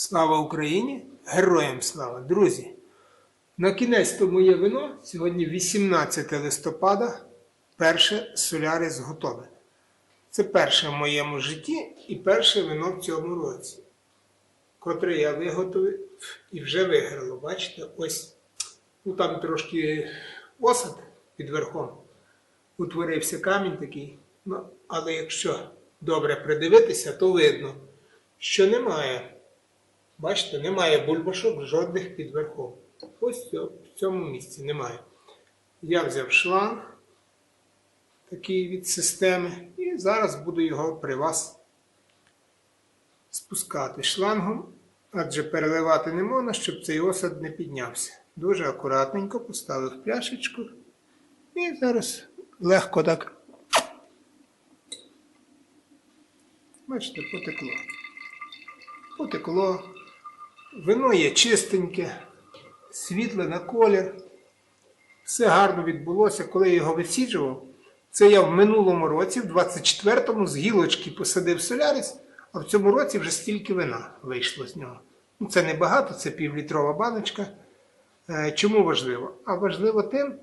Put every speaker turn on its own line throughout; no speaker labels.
Слава Україні! Героям слава! Друзі! На кінець то моє вино. Сьогодні 18 листопада, перше солярис готове. Це перше в моєму житті і перше вино в цьому році, котре я виготовив і вже виграло. Бачите, ось ну там трошки осад під верхом. Утворився камінь такий. Ну, але якщо добре придивитися, то видно, що немає. Бачите, немає бульбашок жодних під. Ось в цьому місці немає. Я взяв шланг такий від системи, і зараз буду його при вас спускати шлангом, адже переливати не можна, щоб цей осад не піднявся. Дуже акуратненько поставив пляшечку і зараз легко так. Бачите, потекло. Потекло. Вино є чистеньке, світле на колір. Все гарно відбулося, коли я його висіджував. Це я в минулому році, в 24-му, з гілочки посадив солярис, а в цьому році вже стільки вина вийшло з нього. Ну, це не багато, це півлітрова баночка. Е, Чому важливо? А важливо тим,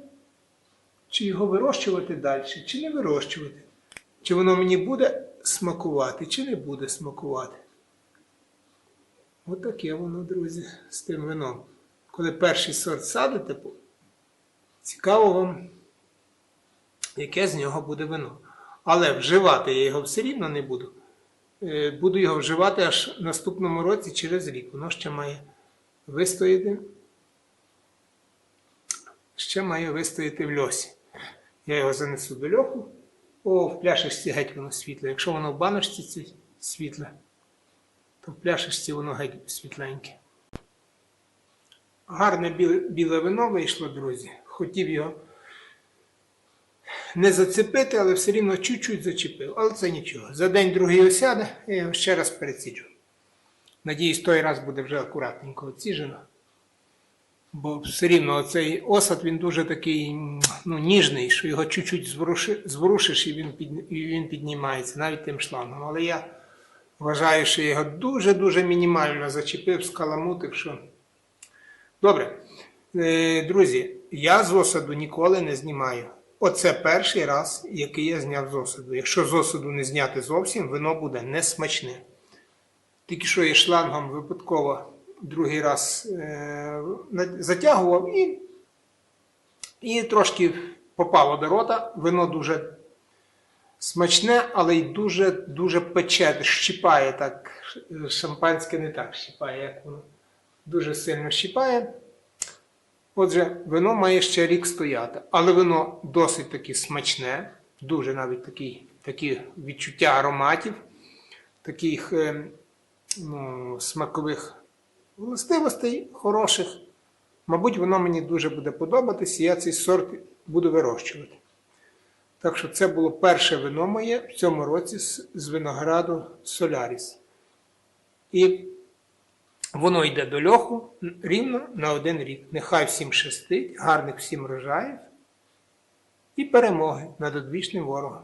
чи його вирощувати далі, чи не вирощувати. Чи воно мені буде смакувати, чи не буде смакувати. Отаке воно, друзі, з тим вином. Коли перший сорт садите, цікаво вам, яке з нього буде вино. Але вживати я його все рівно не буду. Е, Буду його вживати аж в наступному році через рік. Воно ще має вистояти. Ще має вистояти в льосі. Я його занесу до льоху. О, в пляшечці геть воно світле. Якщо воно в баночці це світле, то в пляшечці воно світленьке. Гарне біле, вино вийшло, друзі. Хотів його не зацепити, але все рівно чуть-чуть зачепив. Але це нічого. За день другий осяде, я його ще раз переціджу. Надіюсь, той раз буде вже акуратненько оціжено. Бо все рівно цей осад він дуже такий ну, ніжний, що його чуть-чуть зворушиш і він, і він піднімається, навіть тим шлангом. Але я вважаю, що його дуже-дуже мінімально зачепив, скаламутив, що. Добре. Е, Друзі, я з осаду ніколи не знімаю. Оце перший раз, який я зняв з осаду. Якщо з осаду не зняти зовсім, вино буде несмачне. Тільки що я шлангом випадково другий раз е, затягував і, і трошки попало до рота. Вино дуже смачне, але й дуже, дуже пече, щипає так. Шампанське не так щипає, як воно. Дуже сильно щипає. Отже, вино має ще рік стояти, але воно досить таки смачне, дуже навіть такі, такі відчуття ароматів, таких е, ну, смакових властивостей хороших. Мабуть, воно мені дуже буде подобатись, і я цей сорт буду вирощувати. Так що це було перше вино моє в цьому році з, винограду Соляріс. І Воно йде до льоху рівно на один рік. Нехай всім щастить, гарних всім врожаїв і перемоги над одвічним ворогом.